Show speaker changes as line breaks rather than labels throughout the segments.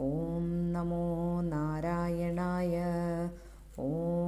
ഓം നമോ നാരായണായ ഓം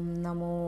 なもん